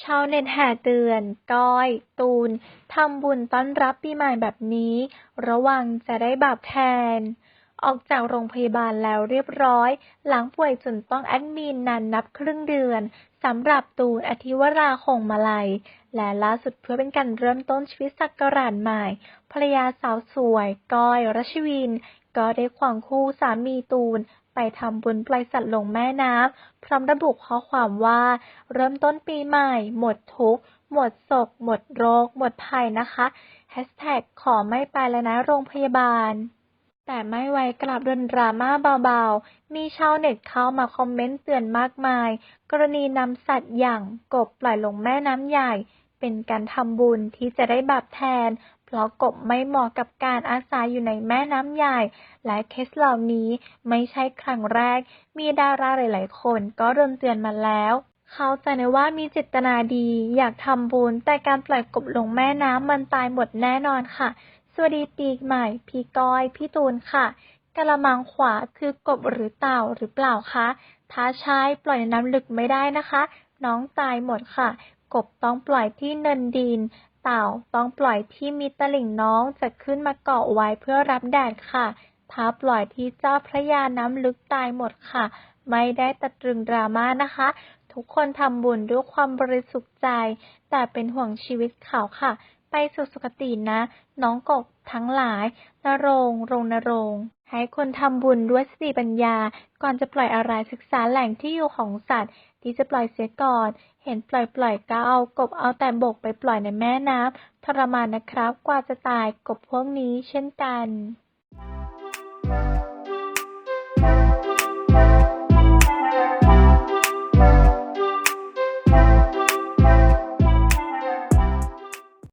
ชาวเน็ตแห่เตือน ก้อย ตูน ทำบุญต้อนรับปีใหม่แบบนี้ ระวังจะได้บาปแทน ออกจากโรงพยาบาลแล้วเรียบร้อย หลังป่วยจนต้องแอดมินนานนับครึ่งเดือนสำหรับตูนอธิวราคงมาลัย และล่าสุดเพื่อเป็นการเริ่มต้นชีวิตศักราชใหม่ ภรรยาสาวสวย ก้อย รัชวิน ก็ได้ควงคู่สามีตูนไปทำบุญปล่อยสัตว์ลงแม่น้ำ พร้อมระบุข้อความว่า เริ่มต้นปีใหม่ หมดทุกข์ หมดศก หมดโรค หมดภัยนะคะแฮชแท็กขอไม่ไปแล้วนะโรงพยาบาล แต่ไม่ไว้กลับดนดราม่าเบาๆ มีชาวเน็ตเข้ามาคอมเมนต์เตือนมากมาย กรณีนำสัตว์อย่างกบปล่อยลงแม่น้ำใหญ่ เป็นการทำบุญที่จะได้บาปแทน เพราะกบไม่เหมาะกับการอาศัยอยู่ในแม่น้ำใหญ่ และเคสเหล่านี้ไม่ใช่ครั้งแรก มีดาราหลาย ๆ คนก็โดนเตือนมาแล้วเขาใจนะว่ามีเจตนาดี อยากทำบุญ แต่การปล่อยกบลงแม่น้ำมันตายหมดแน่นอนค่ะ สวัสดีปีใหม่ พี่ก้อย พี่ตูนค่ะกะละมังขวาคือกบหรือเต่าหรือเปล่าคะ ถ้าใช้ปล่อยน้ำลึกไม่ได้นะคะ น้องตายหมดค่ะ กบต้องปล่อยที่เนินดิน เต่าต้องปล่อยที่มีตลิ่งน้องจะขึ้นมาเกาะไว้เพื่อรับแดดค่ะ ถ้าปล่อยที่เจ้าพระยาน้ำลึกตายหมดค่ะ ไม่ได้ตัดตรึงดราม่านะคะ ทุกคนทำบุญด้วยความบริสุทธิ์ใจ แต่เป็นห่วงชีวิตเขาค่ะ ไปสู่สุคตินะ น้องกบทั้งหลาย นรงรงนรงให้คนทำบุญด้วยสติปัญญา ก่อนจะปล่อยอะไรศึกษาแหล่งที่อยู่ของสัตว์ ที่จะปล่อยเสียก่อน เห็นปล่อยปล่อยก็เอากบเอาแต่บกไปปล่อยในแม่น้ำทรมานนะครับ กว่าจะตายกบพวกนี้เช่นกัน